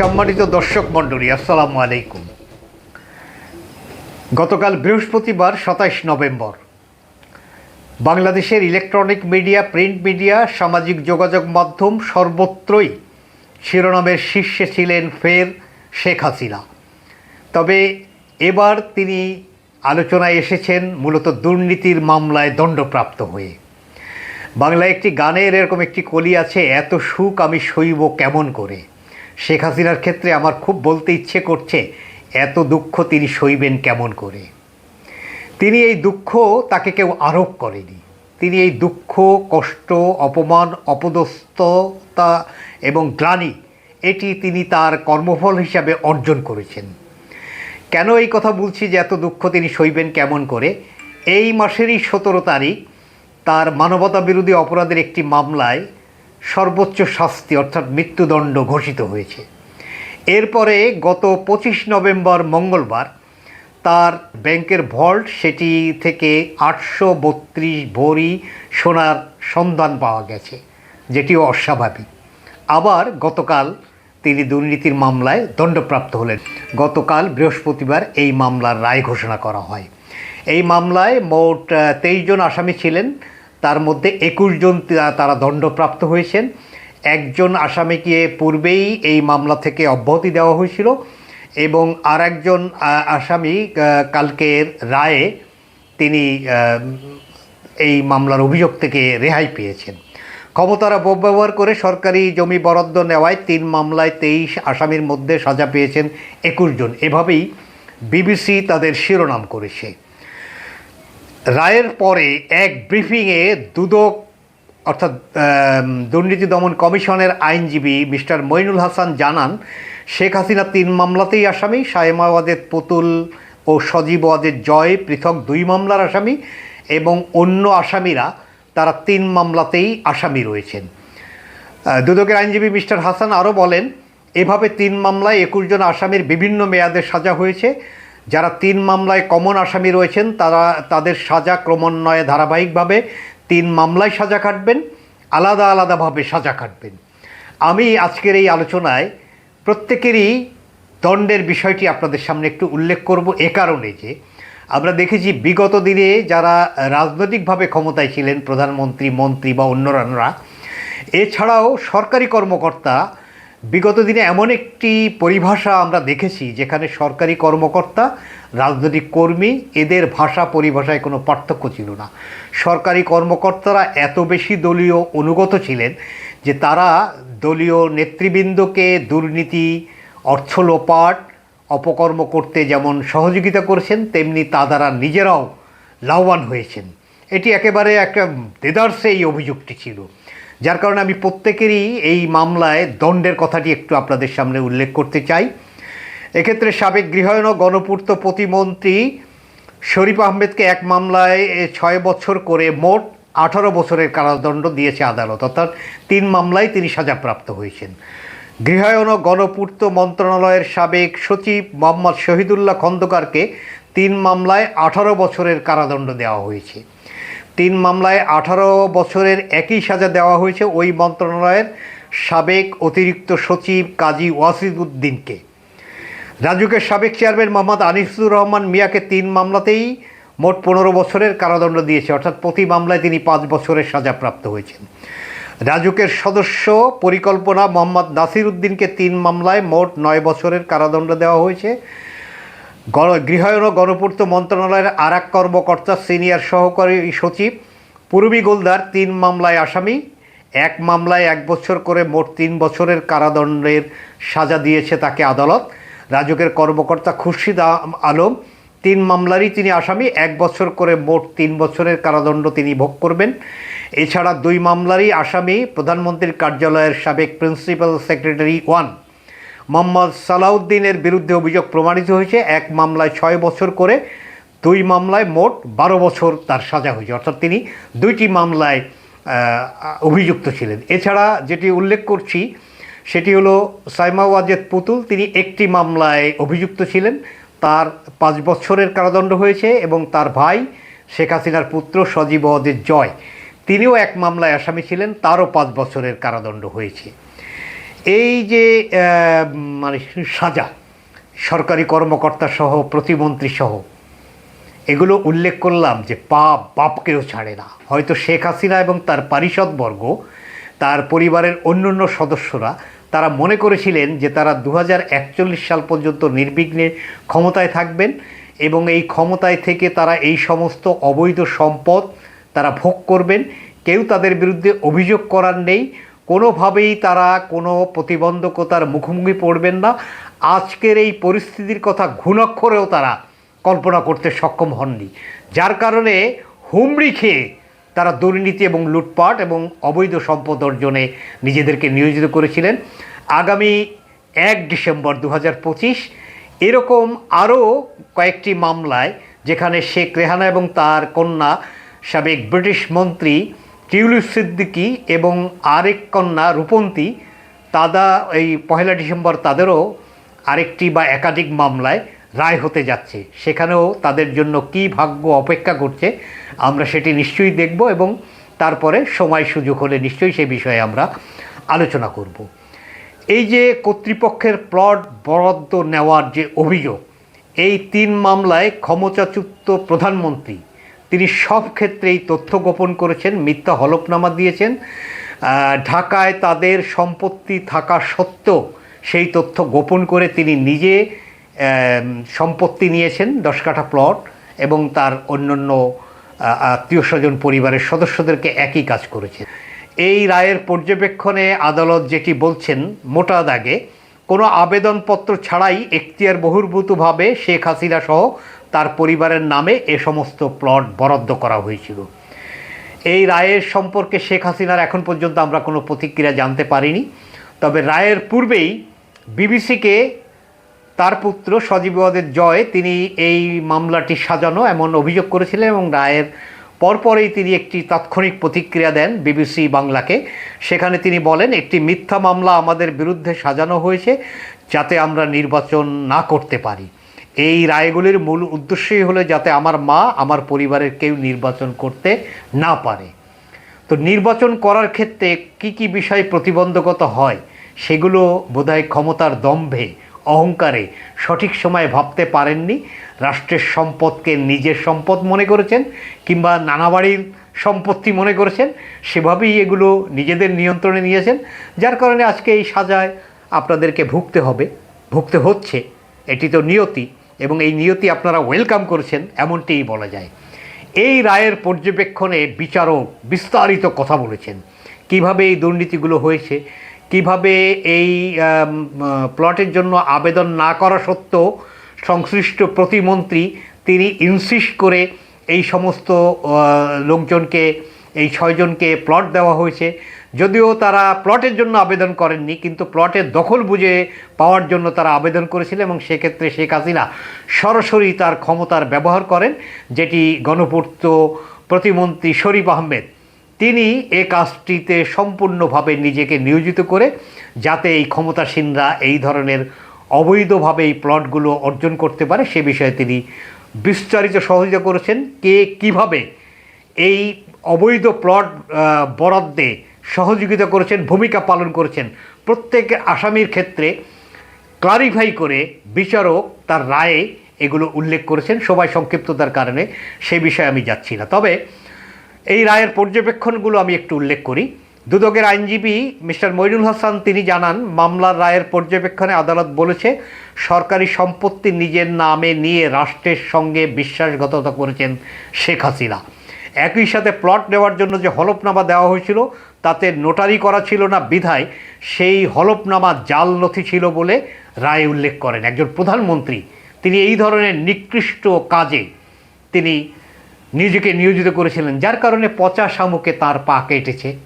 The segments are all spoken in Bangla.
সম্মানিত দর্শক মণ্ডলী, আসসালামু আলাইকুম। গতকাল বৃহস্পতিবার সাতাইশ নভেম্বর। বাংলাদেশের ইলেকট্রনিক মিডিয়া, প্রিন্ট মিডিয়া, সামাজিক যোগাযোগ মাধ্যম সর্বত্রই শিরোনামের শীর্ষে ছিলেন ফের শেখ হাসিনা। তবে এবার তিনি আলোচনায় এসেছেন মূলত দুর্নীতির মামলায় দণ্ডপ্রাপ্ত হয়ে। বাংলায় একটি গানের এরকম একটি কলি আছে, এত সুখ আমি সইব কেমন করে? শেখ হাসিনার ক্ষেত্রে আমার খুব বলতে ইচ্ছে করছে, এত দুঃখ তিনি সইবেন কেমন করে? তিনি এই দুঃখ তাকে কেউ আরোপ করেনি। তিনি এই দুঃখ, কষ্ট, অপমান, অপদস্থতা এবং গ্লানি, এটি তিনি তার কর্মফল হিসাবে অর্জন করেছেন। কেন এই কথা বলছি যে এত দুঃখ তিনি সইবেন কেমন করে? এই মাসেরই সতেরো তারিখ, তার মানবতা বিরোধী অপরাধের একটি মামলায় সর্বোচ্চ শাস্তি, অর্থাৎ মৃত্যুদণ্ড ঘোষিত হয়েছে। এরপরে গত পঁচিশ নভেম্বর মঙ্গলবার তার ব্যাংকের ভল্ট, সেটি থেকে আটশো বত্রিশ ভরি সোনার সন্ধান পাওয়া গেছে, যেটিও অস্বাভাবিক। আবার গতকাল তিনি দুর্নীতির মামলায় দণ্ডপ্রাপ্ত হলেন। গতকাল বৃহস্পতিবার এই মামলার রায় ঘোষণা করা হয়। এই মামলায় মোট তেইশ জন আসামি ছিলেন। তার মধ্যে একুশ জন তারা দণ্ডপ্রাপ্ত হয়েছেন। একজন আসামিকে পূর্বেই এই মামলা থেকে অব্যাহতি দেওয়া হয়েছিল এবং আর একজন আসামি কালকের রায়ে তিনি এই মামলার অভিযোগ থেকে রেহাই পেয়েছেন। ক্ষমতার অপব্যবহার করে সরকারি জমি বরাদ্দ নেওয়ায় তিন মামলায় তেইশ আসামির মধ্যে সাজা পেয়েছেন একুশ জন। এভাবেই বিবিসি তাদের শিরোনাম করেছে। রায়ের পরে এক ব্রিফিংয়ে দুদক, অর্থাৎ দুর্নীতি দমন কমিশনের আইনজীবী মিস্টার মইনুল হাসান জানান, শেখ হাসিনা তিন মামলাতেই আসামি সায়েমাওয়াদের পুতুল ও সজীব ওয়াদের জয় পৃথক দুই মামলার আসামি এবং অন্য আসামিরা, তারা তিন মামলাতেই আসামি রয়েছেন। দুদকের আইনজীবী মিস্টার হাসান আরও বলেন, এভাবে তিন মামলায় একুশ জন আসামির বিভিন্ন মেয়াদে সাজা হয়েছে। যারা তিন মামলায় কমন আসামি রয়েছেন, তারা তাদের সাজা ক্রমান্বয়ে ধারাবাহিকভাবে তিন মামলায় সাজা কাটবেন, আলাদা আলাদাভাবে সাজা কাটবেন। আমি আজকের এই আলোচনায় প্রত্যেকেরই দণ্ডের বিষয়টি আপনাদের সামনে একটু উল্লেখ করব, এ কারণে যে আমরা দেখেছি বিগত দিনে যারা রাজনৈতিকভাবে ক্ষমতায় ছিলেন, প্রধানমন্ত্রী, মন্ত্রী বা অন্যরা এছাড়াও সরকারি কর্মকর্তা বিগত দিনে এমন একটি পরিভাষা আমরা দেখেছি, যেখানে সরকারি কর্মকর্তা, রাজনৈতিক কর্মী, এদের ভাষা পরিভাষায় কোনো পার্থক্য ছিল না। সরকারি কর্মকর্তারা এত বেশি দলীয় অনুগত ছিলেন যে তারা দলীয় নেতৃবৃন্দকে দুর্নীতি অর্থ লোপাট অপকর্ম করতে যেমন সহযোগিতা করেছেন, তেমনি তা দ্বারা নিজেরাও লাভবান হয়েছেন। এটি একেবারে একটা দেদার্সে এই অভিযোগটি ছিল। যার কারণে আমি প্রত্যেকেরই এই মামলায় দণ্ডের কথাটি একটু আপনাদের সামনে উল্লেখ করতে চাই। এক্ষেত্রে সাবেক গৃহায়ণ ও গণপূর্ত প্রতিমন্ত্রী শরীফ আহমেদকে এক মামলায় ছয় বছর করে মোট আঠারো বছরের কারাদণ্ড দিয়েছে আদালত, অর্থাৎ তিন মামলায় তিনি সাজাপ্রাপ্ত হয়েছেন। গৃহায়ণ ও গণপূর্ত মন্ত্রণালয়ের সাবেক সচিব মোহাম্মদ শহীদুল্লাহ খন্দকারকে তিন মামলায় আঠারো বছরের কারাদণ্ড দেওয়া হয়েছে। তিন মামলায় আঠারো বছরের একই সাজা দেওয়া হয়েছে ওই মন্ত্রণালয়ের সাবেক অতিরিক্ত সচিব কাজী ওয়াসিদুদ্দিনকে। রাজুকের সাবেক চেয়ারম্যান মোহাম্মদ আনিসুর রহমান মিয়াকে তিন মামলাতেই মোট পনেরো বছরের কারাদণ্ড দিয়েছে, অর্থাৎ প্রতি মামলায় তিনি পাঁচ বছরের সাজা প্রাপ্ত হয়েছেন। রাজুকের সদস্য পরিকল্পনা মোহাম্মদ নাসির উদ্দিনকে তিন মামলায় মোট নয় বছরের কারাদণ্ড দেওয়া হয়েছে। গণ গৃহায়ণ ও গণপূর্ত মন্ত্রণালয়ের আর এক কর্মকর্তা সিনিয়র সহকারী সচিব পূর্বী গোলদার তিন মামলায় আসামি। এক মামলায় এক বছর করে মোট তিন বছরের কারাদণ্ডের সাজা দিয়েছে তাকে আদালত। রাজকের কর্মকর্তা খুরশিদ আলম, তিন মামলারই তিনি আসামি। এক বছর করে মোট তিন বছরের কারাদণ্ড তিনি ভোগ করবেন। এছাড়া দুই মামলারই আসামি প্রধানমন্ত্রীর কার্যালয়ের সাবেক প্রিন্সিপাল সেক্রেটারি ওয়ান। মোহাম্মদ সালাউদ্দিনের বিরুদ্ধে অভিযোগ প্রমাণিত হয়েছে। এক মামলায় ছয় বছর করে, দুই মামলায় মোট বারো বছর তার সাজা হয়েছে। অর্থাৎ তিনি দুইটি মামলায় অভিযুক্ত ছিলেন। এছাড়া যেটি উল্লেখ করছি, সেটি হলো সাইমা ওয়াজেদ পুতুল। তিনি একটি মামলায় অভিযুক্ত ছিলেন। তার পাঁচ বছরের কারাদণ্ড হয়েছে এবং তার ভাই শেখ হাসিনার পুত্র সজীব ওয়াজেদ জয়। তিনিও এক মামলায় আসামি ছিলেন। তারও পাঁচ বছরের কারাদণ্ড হয়েছে। এই যে মানে সাজা, সরকারি কর্মকর্তা সহ, প্রতিমন্ত্রী সহ, এগুলো উল্লেখ করলাম যে পাপ বাপকেও ছাড়ে না। হয়তো শেখ হাসিনা এবং তার পারিষদবর্গ, তার পরিবারের অন্যান্য সদস্যরা, তারা মনে করেছিলেন যে তারা দু হাজার একচল্লিশ সাল পর্যন্ত নির্বিঘ্নে ক্ষমতায় থাকবেন এবং এই ক্ষমতায় থেকে তারা এই সমস্ত অবৈধ সম্পদ তারা ভোগ করবেন। কেউ তাদের বিরুদ্ধে অভিযোগ করার নেই। কোনোভাবেই তারা কোনো প্রতিবন্ধকতার মুখোমুখি পড়বেন না। আজকের এই পরিস্থিতির কথা ঘুণাক্ষরেও তারা কল্পনা করতে সক্ষম হননি। যার কারণে হুমড়ি খেয়ে তারা দুর্নীতি এবং লুটপাট এবং অবৈধ সম্পদ অর্জনে নিজেদেরকে নিয়োজিত করেছিলেন। আগামী এক ডিসেম্বর দু হাজার পঁচিশ এরকম আরও কয়েকটি মামলায় যেখানে শেখ রেহানা এবং তার কন্যা সাবেক ব্রিটিশ মন্ত্রী টিউলিপ সিদ্দিকি এবং আরেক কন্যা রূপন্তী, তাদা এই পহেলা ডিসেম্বর তাদেরও আরেকটি বা একাধিক মামলায় রায় হতে যাচ্ছে। সেখানেও তাদের জন্য কী ভাগ্য অপেক্ষা করছে, আমরা সেটি নিশ্চয়ই দেখব এবং তারপরে সময় সুযোগ হলে নিশ্চয়ই সে বিষয়ে আমরা আলোচনা করব। এই যে কর্তৃপক্ষের প্লট বরাদ্দ নেওয়ার যে অভিযোগ, এই তিন মামলায় ক্ষমতাচ্যুত প্রধানমন্ত্রী তিনি সব ক্ষেত্রেই তথ্য গোপন করেছেন, মিথ্যা হলফনামা দিয়েছেন। ঢাকায় তাদের সম্পত্তি থাকা সত্ত্বেও সেই তথ্য গোপন করে তিনি নিজে সম্পত্তি নিয়েছেন দশ কাঠা প্লট এবং তার অন্যান্য আত্মীয় স্বজন পরিবারের সদস্যদেরকে একই কাজ করেছেন। এই রায়ের পর্যবেক্ষণে আদালত যেটি বলছেন, মোটা দাগে কোনো আবেদনপত্র ছাড়াই এখতিয়ার বহির্ভূতভাবে শেখ হাসিনা সহ তার পরিবারের নামে এ সমস্ত প্লট বরাদ্দ করা হয়েছিল। এই রায়ের সম্পর্কে শেখ হাসিনার এখন পর্যন্ত আমরা কোনো প্রতিক্রিয়া জানতে পারিনি। তবে রায়ের পূর্বেই বিবিসিকে তার পুত্র সজীব ওয়াদের জয় তিনি এই মামলাটি সাজানো এমন অভিযোগ করেছিলেন এবং রায়ের পরপরেই তিনি একটি তাৎক্ষণিক প্রতিক্রিয়া দেন বিবিসি বাংলাকে। সেখানে তিনি বলেন, একটি মিথ্যা মামলা আমাদের বিরুদ্ধে সাজানো হয়েছে যাতে আমরা নির্বাচন না করতে পারি। এই রায়গুলির মূল উদ্দেশ্যই হলো যাতে আমার মা আমার পরিবারের কেউ নির্বাচন করতে না পারে। তো নির্বাচন করার ক্ষেত্রে কি কি বিষয় প্রতিবন্ধকতা হয় সেগুলো বোধহয় ক্ষমতার দম্ভে, অহংকারে সঠিক সময়ে ভাবতে পারেননি, রাষ্ট্রের সম্পদকে নিজের সম্পদ মনে করেছেন কিংবা নানা বাড়ির সম্পত্তি মনে করেছেন, সেভাবেই এগুলো নিজেদের নিয়ন্ত্রণে নিয়েছেন, যার কারণে আজকে এই সাজায় আপনাদেরকে ভুগতে হবে, ভুগতে হচ্ছে, এটি তো নিয়তি। এবং এই নিয়তি আপনারা ওয়েলকাম করেছেন, এমনটিই বলা যায়। এই রায়ের পর্যবেক্ষণে বিচারক বিস্তারিত কথা বলেছেন। কীভাবে এই দুর্নীতিগুলো হয়েছে, কীভাবে এই প্লটের জন্য আবেদন না করা সত্ত্বেও সংশ্লিষ্ট প্রতিমন্ত্রী তিনি ইনসিস্ট করে এই সমস্ত লোকজনকে, এই ছয়জনকে প্লট দেওয়া হয়েছে। যদিও তারা প্লটের জন্য আবেদন করেননি, কিন্তু প্লটের দখল বুঝে পাওয়ার জন্য তারা আবেদন করেছিল এবং সেক্ষেত্রে শেখ হাসিনা সরাসরি তার ক্ষমতার ব্যবহার করেন, যেটি গণপূর্ত প্রতিমন্ত্রী শরীফ আহমেদ। তিনি এ কাজটিতে সম্পূর্ণভাবে নিজেকে নিয়োজিত করে, যাতে এই ক্ষমতাসীনরা এই ধরনের অবৈধভাবে এই প্লটগুলো অর্জন করতে পারে, সে বিষয়ে তিনি বিস্তারিত সহযোগিতা করেছেন। কে কীভাবে এই অবৈধ প্লট বরাদ্দে সহযোগিতা করেছেন, ভূমিকা পালন করেছেন। প্রত্যেক আসামির ক্ষেত্রে ক্লারিফাই করে বিচারক তার রায়ে এগুলো উল্লেখ করেছেন, সবাই সংক্ষিপ্ততার কারণে সে বিষয়ে আমি যাচ্ছি না। তবে এই রায়ের পর্যবেক্ষণগুলো আমি একটু উল্লেখ করি। দুদকের আইনজীবী মিস্টার মইনুল হাসান তিনি জানান, মামলার রায়ের পর্যবেক্ষণে আদালত বলেছে, সরকারি সম্পত্তি নিজের নামে নিয়ে রাষ্ট্রের সঙ্গে বিশ্বাসঘাতকতা করেছেন শেখ হাসিনা। একই সাথে প্লট নেওয়ার জন্য যে হলফনামা দেওয়া হয়েছিল তাতে নোটারি করা ছিল না বিধায় সেই হলফনামা জাল নথি ছিল বলে রায় উল্লেখ করেন একজন প্রধানমন্ত্রী। তিনি এই ধরনের নিকৃষ্ট কাজে তিনি নিজেকে নিয়োজিত করেছিলেন, যার কারণে পচা শামুকে তার পা কেটেছে।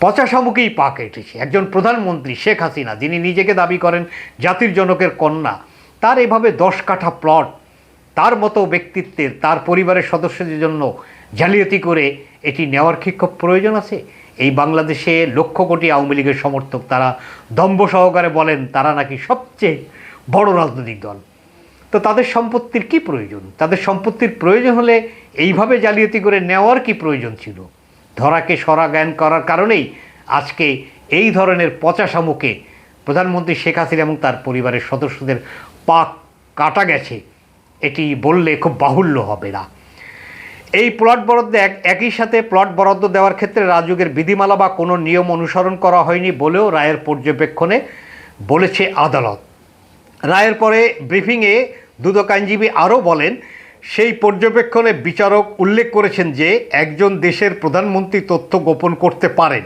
পচা শামুকেই পা কেটেছে। একজন প্রধানমন্ত্রী শেখ হাসিনা, যিনি নিজেকে দাবি করেন জাতির জনকের কন্যা, তার এভাবে দশ কাঠা প্লট তার মতো ব্যক্তিত্বের, তার পরিবারের সদস্যদের জন্য জালিয়াতি করে এটি নেওয়ার কি প্রয়োজন আছে? এই বাংলাদেশে লক্ষ কোটি আওয়ামী লীগের সমর্থক তারা দম্ভ সহকারে বলেন, তারা নাকি সবচেয়ে বড় রাজনৈতিক দল। তো তাদের সম্পত্তির কি প্রয়োজন? তাদের সম্পত্তির প্রয়োজন হলে এইভাবে জালিয়াতি করে নেওয়ার কি প্রয়োজন ছিল? ধরাকে সরা জ্ঞান করার কারণেই আজকে এই ধরনের পচা শামুকে প্রধানমন্ত্রী শেখ হাসিনা এবং তার পরিবারের সদস্যদের পাক কাটা গেছে। এটি বললে খুব বাহুল্য হবে না। এই প্লট বরাদ্দে এক, একই সাথে প্লট বরাদ্দ দেওয়ার ক্ষেত্রে রাজযোগের বিধিমালা বা কোনো নিয়ম অনুসরণ করা হয়নি বলেও রায়ের পর্যবেক্ষণে বলেছে আদালত। রায়ের পরে ব্রিফিংয়ে দুদক আইনজীবী আরও বলেন, সেই পর্যবেক্ষণে বিচারক উল্লেখ করেছেন যে একজন দেশের প্রধানমন্ত্রী তথ্য গোপন করতে পারেন,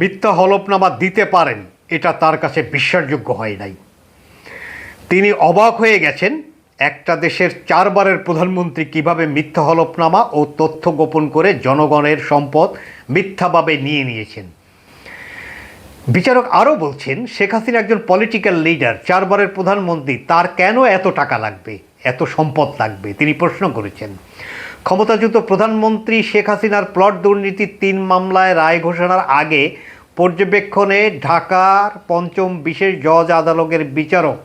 মিথ্যা হলফনামা দিতে পারেন, এটা তার কাছে বিশ্বাসযোগ্য হয় নাই। তিনি অবাক হয়ে গেছেন একটা দেশের চারবারের প্রধানমন্ত্রী কীভাবে মিথ্যা হলফনামা ও তথ্য গোপন করে জনগণের সম্পদ মিথ্যাভাবে নিয়ে নিয়েছেন? বিচারক আরও বলছেন, শেখ হাসিনা একজন পলিটিক্যাল লিডার চারবারের প্রধানমন্ত্রী, তার কেন এত টাকা লাগবে, এত সম্পদ লাগবে? তিনি প্রশ্ন করেছেন। ক্ষমতাচ্যুত প্রধানমন্ত্রী শেখ হাসিনার প্লট দুর্নীতির তিন মামলায় রায় ঘোষণার আগে পর্যবেক্ষণে ঢাকার পঞ্চম বিশেষ জজ আদালতের বিচারক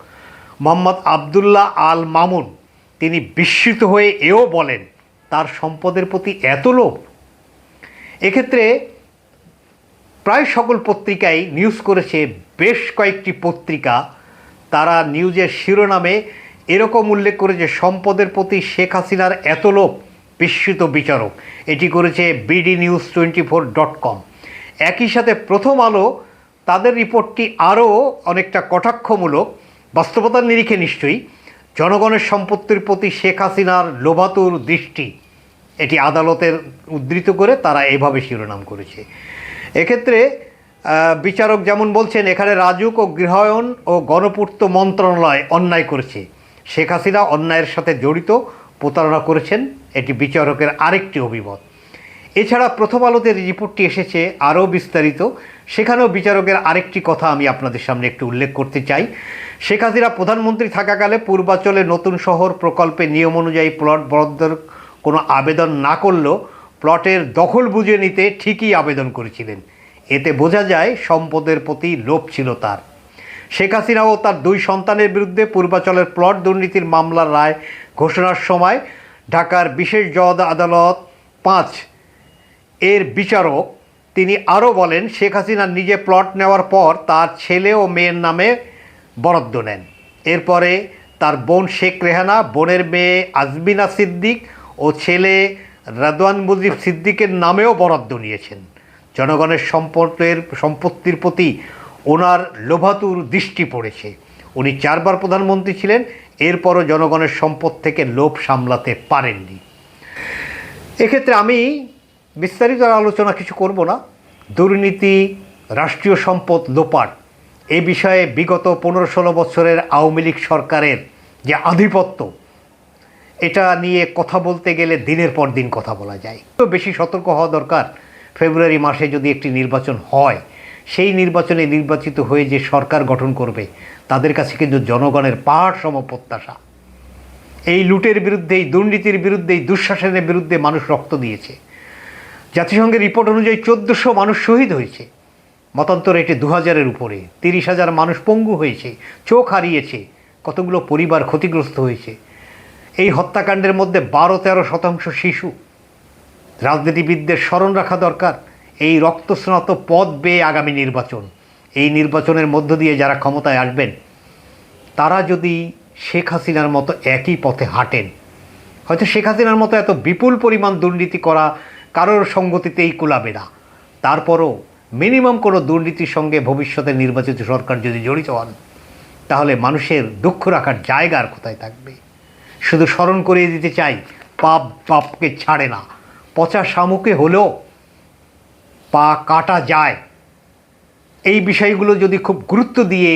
মোহাম্মদ আবদুল্লাহ আল মামুন। তিনি বিস্মিত হয়ে এও বলেন, তার সম্পদের প্রতি এত লোভ। এক্ষেত্রে প্রায় সকল পত্রিকাই নিউজ করেছে বেশ কয়েকটি পত্রিকা। তারা নিউজের শিরোনামে এরকম উল্লেখ করেছে সম্পদের প্রতি শেখ হাসিনার এত লোভ, বিস্মিত বিচারক। এটি করেছে BD news twenty four dot com একই সাথে প্রথম আলো, তাদের রিপোর্টটি আরও অনেকটা কটাক্ষমূলক। বাস্তবতার নিরিখে নিশ্চয়ই জনগণের সম্পত্তির প্রতি শেখ হাসিনার লোভাতুর দৃষ্টি এটি আদালতের উদ্ধৃত করে তারা এভাবে শিরোনাম করেছে। এক্ষেত্রে বিচারক যেমন বলছেন, এখানে রাজুক ও গৃহায়ন ও গণপূর্ত মন্ত্রণালয় অন্যায় করেছে। শেখ হাসিনা অন্যায়ের সাথে জড়িত প্রতারণা করেছেন, এটি বিচারকের আরেকটি অভিমত। এছাড়া প্রথম আলোতে রিপোর্টটি এসেছে আরও বিস্তারিত। সেখানেও বিচারকের আরেকটি কথা আমি আপনাদের সামনে একটু উল্লেখ করতে চাই। শেখ হাসিনা প্রধানমন্ত্রী থাকাকালে পূর্বাঞ্চলে নতুন শহর প্রকল্পে নিয়ম অনুযায়ী প্লট বরাদ্দের কোনো আবেদন না করলেও প্লটের দখল বুঝে নিতে ঠিকই আবেদন করেছিলেন। এতে বোঝা যায় সম্পদের প্রতি লোভ ছিল তার। শেখ হাসিনা ও তার দুই সন্তানের বিরুদ্ধে পূর্বাচলের প্লট দুর্নীতির মামলার রায় ঘোষণার সময় ঢাকার বিশেষ জজ আদালত পাঁচ এর বিচারক, তিনি আরও বলেন, শেখ হাসিনা নিজে প্লট নেওয়ার পর তার ছেলে ও মেয়ের নামে বরাদ্দ নেন। এরপরে তার বোন শেখ রেহানা, বোনের মেয়ে আজমিনা সিদ্দিক ও ছেলে রাদওয়ান মুজিব সিদ্দিকের নামেও বরাদ্দ নিয়েছেন। জনগণের সম্পদের সম্পত্তির প্রতি ওনার লোভাতুর দৃষ্টি পড়েছে। উনি চারবার প্রধানমন্ত্রী ছিলেন, এরপরও জনগণের সম্পদ থেকে লোভ সামলাতে পারেননি। এক্ষেত্রে আমি বিস্তারিত আলোচনা কিছু করব না। দুর্নীতি, রাষ্ট্রীয় সম্পদ লোপাট, এ বিষয়ে বিগত পনেরো ষোলো বছরের আওয়ামী লীগ সরকারের যে আধিপত্য, এটা নিয়ে কথা বলতে গেলে দিনের পর দিন কথা বলা যায়। তো বেশি সতর্ক হওয়া দরকার। ফেব্রুয়ারি মাসে যদি একটি নির্বাচন হয়, সেই নির্বাচনে নির্বাচিত হয়ে যে সরকার গঠন করবে, তাদের কাছে কিন্তু জনগণের পাহাড় সম প্রত্যাশা। এই লুটের বিরুদ্ধে, এই দুর্নীতির বিরুদ্ধে, এই দুঃশাসনের বিরুদ্ধে মানুষ রক্ত দিয়েছে। জাতিসংঘের রিপোর্ট অনুযায়ী চোদ্দোশো মানুষ শহীদ হয়েছে। মতান্তরে এটি দু হাজারের উপরে। তিরিশ হাজার মানুষ পঙ্গু হয়েছে, চোখ হারিয়েছে, কতগুলো পরিবার ক্ষতিগ্রস্ত হয়েছে। এই হত্যাকাণ্ডের মধ্যে বারো তেরো শতাংশ শিশু। রাজনীতিবিদদের স্মরণ রাখা দরকার, এই রক্তস্নাত পথ বেয়ে আগামী নির্বাচন। এই নির্বাচনের মধ্য দিয়ে যারা ক্ষমতায় আসবেন, তারা যদি শেখ হাসিনার মতো একই পথে হাঁটেন, হয়তো শেখ হাসিনার মতো এত বিপুল পরিমাণ দুর্নীতি করা কারোর সঙ্গতিতেই কুলাবে না। তারপরও মিনিমাম কোনো দুর্নীতির সঙ্গে ভবিষ্যতে নির্বাচিত সরকার যদি জড়িত হন, তাহলে মানুষের দুঃখ রাখার জায়গা আর কোথায় থাকবে? শুধু স্মরণ করিয়ে দিতে চাই, পাপ পাপকে ছাড়ে না। পচা শামুকে হলেও পা কাটা যায়। এই বিষয়গুলো যদি খুব গুরুত্ব দিয়ে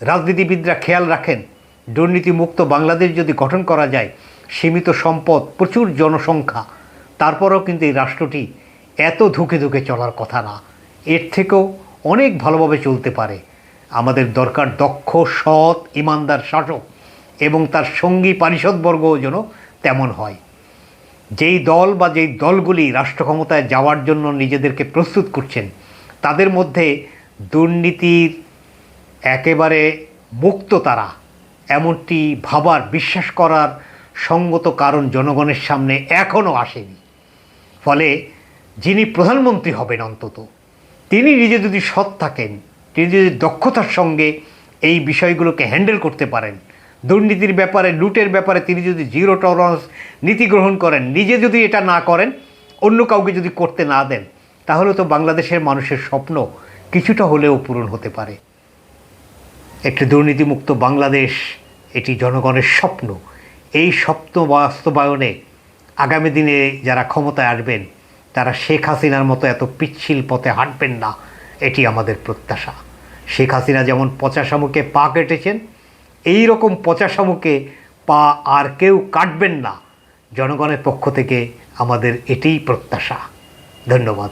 রাজনীতিবিদরা খেয়াল রাখেন, দুর্নীতিমুক্ত বাংলাদেশ যদি গঠন করা যায়, সীমিত সম্পদ, প্রচুর জনসংখ্যা তারপরেও কিন্তু এই রাষ্ট্রটি এত ধুকে ধুকে চলার কথা না। এর থেকেও অনেক ভালোভাবে চলতে পারে। আমাদের দরকার দক্ষ, সৎ, ইমানদার শাসক এবং তার সঙ্গী পারিষদবর্গও যেন তেমন হয়। যেই দল বা যেই দলগুলি রাষ্ট্র ক্ষমতায় যাওয়ার জন্য নিজেদেরকে প্রস্তুত করছেন, তাদের মধ্যে দুর্নীতির একেবারে মুক্ত তারা এমনটি ভাবার, বিশ্বাস করার সঙ্গত কারণ জনগণের সামনে এখনও আসেনি। ফলে যিনি প্রধানমন্ত্রী হবেন অন্তত, তিনি নিজে যদি সৎ থাকেন, তিনি যদি দক্ষতার সঙ্গে এই বিষয়গুলোকে হ্যান্ডেল করতে পারেন, দুর্নীতির ব্যাপারে, লুটের ব্যাপারে তিনি যদি জিরো টলারেন্স নীতি গ্রহণ করেন, নিজে যদি এটা না করেন, অন্য কাউকে যদি করতে না দেন, তাহলে তো বাংলাদেশের মানুষের স্বপ্ন কিছুটা হলেও পূরণ হতে পারে। একটি দুর্নীতিমুক্ত বাংলাদেশ, এটি জনগণের স্বপ্ন। এই স্বপ্ন বাস্তবায়নে আগামী দিনে যারা ক্ষমতায় আসবেন, তারা শেখ হাসিনার মতো এত পিচ্ছিল পথে হাঁটবেন না, এটি আমাদের প্রত্যাশা। শেখ হাসিনা যেমন পচা শামুকে পা কেটেছেন এই রকম পচা শামুকে পা আর কেউ কাটবেন না। জনগণের পক্ষ থেকে আমাদের এটিই প্রত্যাশা। ধন্যবাদ।